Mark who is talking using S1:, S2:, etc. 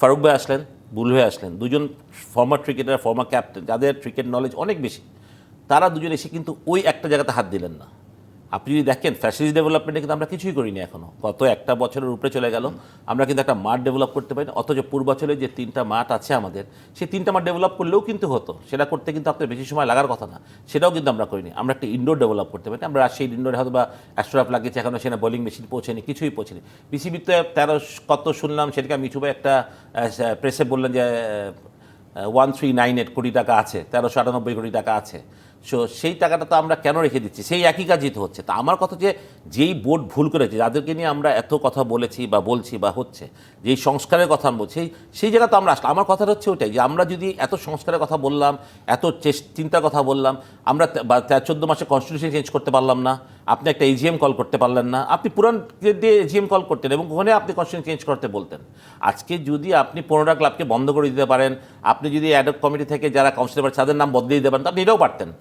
S1: ফারুক ভাই আসলেন বুল হয়ে আসলেন। দুজন ফর্মার ক্রিকেটার ফর্মার ক্যাপ্টেন যাদের ক্রিকেট নলেজ অনেক বেশি, তারা দুজন এসে কিন্তু ওই একটা জায়গাতে হাত দিলেন না। আপনি যদি দেখেন ফ্যাসিলিটি ডেভেলপমেন্টে কিন্তু আমরা কিছুই করিনি এখনও। গত একটা বছরের উপরে চলে গেল। আমরা কিন্তু একটা মাঠ ডেভেলপ করতে পারি অথচ পূর্বাচলে যে তিনটা মাঠ আছে আমাদের, সেই তিনটা মাঠ ডেভেলপ করলেও কিন্তু হতো। সেটা করতে কিন্তু আপনার বেশি সময় লাগার কথা না। সেটাও কিন্তু আমরা করিনি। আমরা একটা ইনডোর ডেভেলপ করতে পারি আমরা সেই ইনডোরে হয়তো বা অ্যাস্ট্রোরাফ লাগিয়েছি, এখনও সেখানে বোলিং মেশিন পৌঁছেনি, কিছুই পৌঁছেনি। বিসিবিতে তেরো কত শুনলাম, সেটাকে আমি ভাই একটা প্রেসে বললেন যে ওয়ান থ্রি নাইন এইট কোটি টাকা আছে, তেরোশো আটানব্বই কোটি টাকা আছে। সো সেই টাকাটা তো আমরা কেন রেখে দিচ্ছি? সেই একই কাজই তো হচ্ছে। তা আমার কথা যে, যেই বোর্ড ভুল করেছে, যাদেরকে নিয়ে আমরা এত কথা বলেছি বা বলছি বা হচ্ছে, যেই সংস্কারের কথা আমি বলছি, সেই- জায়গা তো আমরা আসলাম। আমার কথাটা হচ্ছে ওইটাই যে, আমরা যদি এত সংস্কারের কথা বললাম, এত চিন্তার কথা বললাম, আমরা বা চোদ্দ মাসে কনস্টিটিউশন চেঞ্জ করতে পারলাম না, আপনি একটা এজিএম কল করতে পারলেন না, আপনি পুরান দিয়ে এজিএম কল করতেন এবং ওখানে আপনি কনস্টিটিউশন চেঞ্জ করতে বলতেন। আজকে যদি আপনি পনেরোটা ক্লাবকে বন্ধ করে দিতে পারেন, আপনি যদি অ্যাডক কমিটি থেকে যারা কাউন্সিলর তাদের নাম বদলিয়ে দিতে পারেন, তো আপনি এটাও পারতেন।